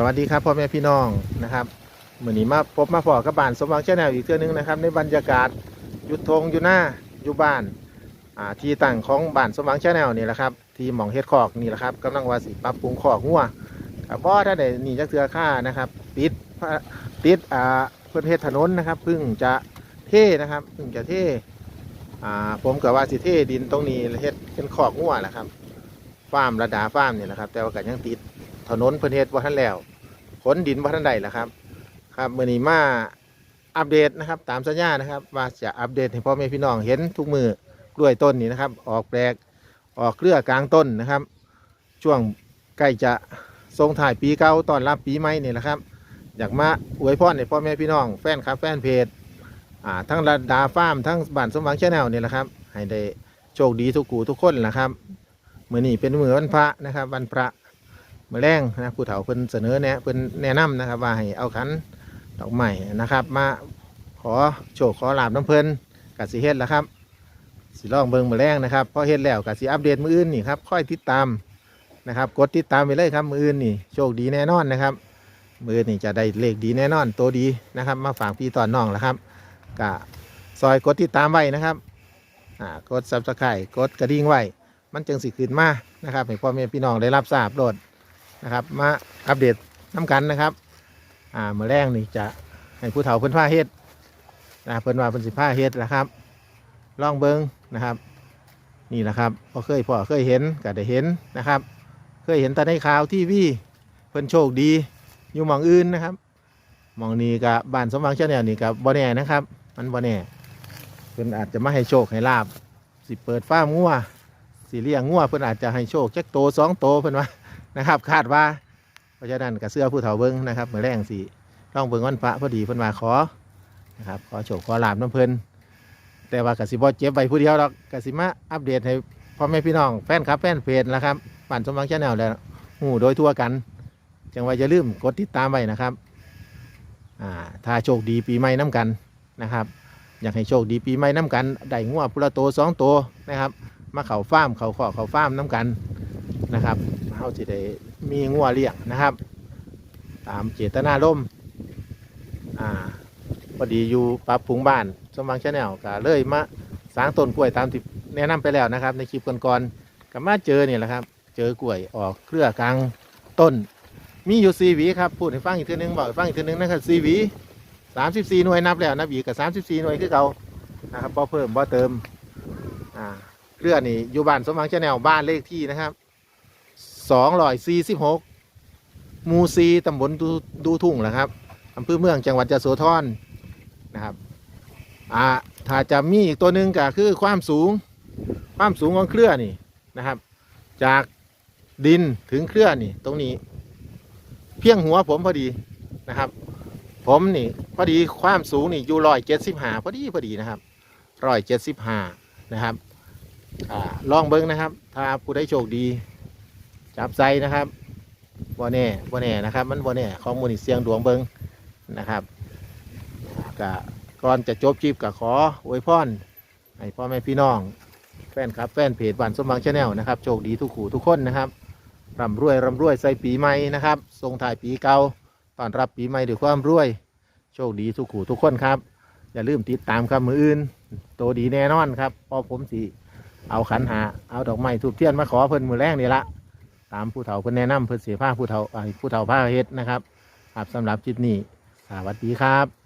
สวัสดีครับพ่อแม่พี่น้องนะครับมื่อนี้มาพบมาพอกับบ้านสมหวังแชนแนลอีกเทื่อนึงนะครับ ในบรรยากาศยุดทงอยู่หน้าอยู่บ้านอ่าที่ตั้งของบ้านสมหวังแชนแนลนี่แหละครับที่หมองเฮ็ดคอกนี่แหละครับกำลังว่าสิปรับปรุงคอกงัวครับพ่อถ้าได้หนีจากเทือค่านะครับติดติดอ่าเพื่อนเฮ็ดถนนนะครับเพิ่งจะเท่นะครับเพิ่งจะเท่อ่าผมกับว่าสิเท่ดินตรงนี้เฮ็ดเป็นคอกงัวแหละครับฟาร์มระดาฟาร์มเนี่ยนะครับ แต่ว่าก็ยังติด ถนนเพิ่นเฮ็ดบ่ทันแล้วขนดินบ่ทันได้ล่ะครับ ครับมื้อนี้มาอัปเดตนะครับ ตามสัญญานะครับ ว่าจะอัปเดตให้พ่อแม่พี่น้องเห็นทุกมือกล้วยต้นนี้นะครับ ออกแปลกออกเครือกลางต้นนะครับ ช่วงใกล้จะทรงถ่ายปีเก่าตอนรับปีใหม่นี่แหละครับ อยากมาอวยพรให้พ่อแม่พี่น้องแฟนครับแฟนเพจอ่าทั้งระดาฟาร์มทั้งบ้านสมหวังชาแนลนี่แหละครับ ให้ได้โชคดีทุกกูทุกคนนะครับมื้อนี้เป็นมื้อวันพระนะครับ วันพระ มาแรงนะผู้เฒ่าเพิ่นเสนอแนะเพิ่นแนะนำนะครับ ว่าให้เอาขันดอกไม้นะครับ มาขอโชคขอลาบน้ำเพิ่นกัสิเฮ็ดแล้วครับสิลองเบิ่งมาแรงนะครับพอเฮ็ดแล้วกัสิอัปเดตมืออื่นนี่ครับค่อยติดตามนะครับ กดติดตามไปเลยครับมืออื่นนี่โชคดีแน่นอนนะครับ มืออนนี่จะได้เลขดีแน่นอนตัวดีนะครับ มาฝากพี่ตอนน้องแล้วครับกะซอยกดติดตามไว้นะครับอ่ากดซับสไครต์กดกระดิ่งไว้มันจึงสิขึ้นมานะครับให้พ่อแม่พี่น้องได้รับทราบโลด นะครับ มาอัปเดตน้ำกันนะครับ อ่าเมื่อแรกนี่จะให้ผู้เฒ่าเพิ่นผ้าเฮ็ดนะเพิ่นว่าเพิ่นสิผ้าเฮ็ดนะครับลองเบิงนะครับ นี่นะครับพอเคยพอเคยเห็นก็ได้เห็นนะครับ เคยเห็นแต่ในข่าวทีวีเพิ่นโชคดีอยู่มองอื่นนะครับมองนี้กับบ้านสมหวังชาแนลนี่กับบ่แน่นะครับ มันบ่แน่เพิ่นอาจจะมาให้โชคให้ลาบสิเปิดฟ้ามงัวสิเลี้ยงงัวเพิ่นอาจจะให้โชคแจักโตสองโตเพิ่นว่า นะครับ คาดว่าเพราะฉะนั้นกับเสื้อผู้เฒ่าเบิ้งนะครับเมื่อแรงสิต้องเบิ้งวันพระพอดีเพิ่นมาขอนะครับขอโชคขอลาบน้ำเพิ่นแต่ว่ากสิบอเจ็บไปผู้เดียวหรอกกสิมาอัปเดตให้พ่อแม่พี่น้องแฟนครับแฟนเพจแล้วครับบ้านสมหวังชาแนลแล้วหูโดยทั่วกัน จังว่าอย่าลืมกดติดตามไว้นะครับอ่าถ้าโชคดีปีใหม่น้ำกันนะครับ อยากให้โชคดีปีใหม่น้ำกันได้งัวพุละโตสองตัวนะครับ มาเข่าฟ้ามเข่าขอเข่าฟ้ามน้ำกัน นะครับเขาจะได้มีงัวเลี้ยงนะครับ ตามเจตนาลมณ์อ่าพอดีอยู่ปรับปรุงบ้านสมหวังชาแนลก็เลยมาสร้างต้นกล้วยตามที่แนะนำไปแล้วนะครับ ในคลิปก่อนๆก็มาเจอเนี่ยแหละครับ เจอกล้วยออกเครือกลางต้น มีอยู่สีวีครับพูดให้ฟังอีกทีนึงบอกให้ฟังอีกทีนึงนะครับสีวีสามสิบสี่หน่วยนับแล้วนับอีกกับสามสิบสี่หน่วยคือเก่านะครับพอเพิ่มพอเติมอ่าเครือนี่อยู่บ้านสมหวังชาแนลบ้านเลขที่นะครับ สองร้อยสี่สิบหกมูซีตำบลดูทุ่งแหละครับอำเภอเมืองจังหวัดยะโสธรนะครับอ่าถ้าจะมีอีกตัวหนึ่งก็คือความสูงความสูงของเครือนี่นะครับ จากดินถึงเครือนี่ตรงนี้ เพียงหัวผมพอดีนะครับ ผมนี่พอดีความสูงนี่อยู่ร้อยเจ็ดสิบห้าพอดีพอดีนะครับร้อยเจ็ดสิบห้านะครับอ่าลองเบิ้งนะครับ ถ้าผู้ได้โชคดี จับใจนะครับบ่แน่บ่แน่นะครับ มันบ่แน่ข้อมูลนี่เสียงดวงเบิงนะครับก็ก่อนจะจบคลิปก็ขออวยพรให้พ่อแม่พี่น้อง แฟนครับแฟนเพจบ้านสมหวังชาแนลนะครับโชคดีทุกขู่ทุกคนนะครับร่ำรวยร่ำรวยใส่ปีใหม่นะครับส่งถ่ายปีเก่าต้อนรับปีใหม่ด้วยความรวย โชคดีทุกขู่ทุกคนครับ อย่าลืมติดตามครับมืออื่นโตดีแน่นอนครับพอผมสิเอาขันหาเอาดอกไม้ทูบเทียนมาขอเพิ่นมือแรกนี่ละ ตามผู้เฒ่าเพิ่นแนะนำเพิ่นเสียผ้าผู้เฒ่าอ่าผู้เฒ่าผ้าเฮ็ดนะครับครับสำหรับคลิปนี้สวัสดีครับ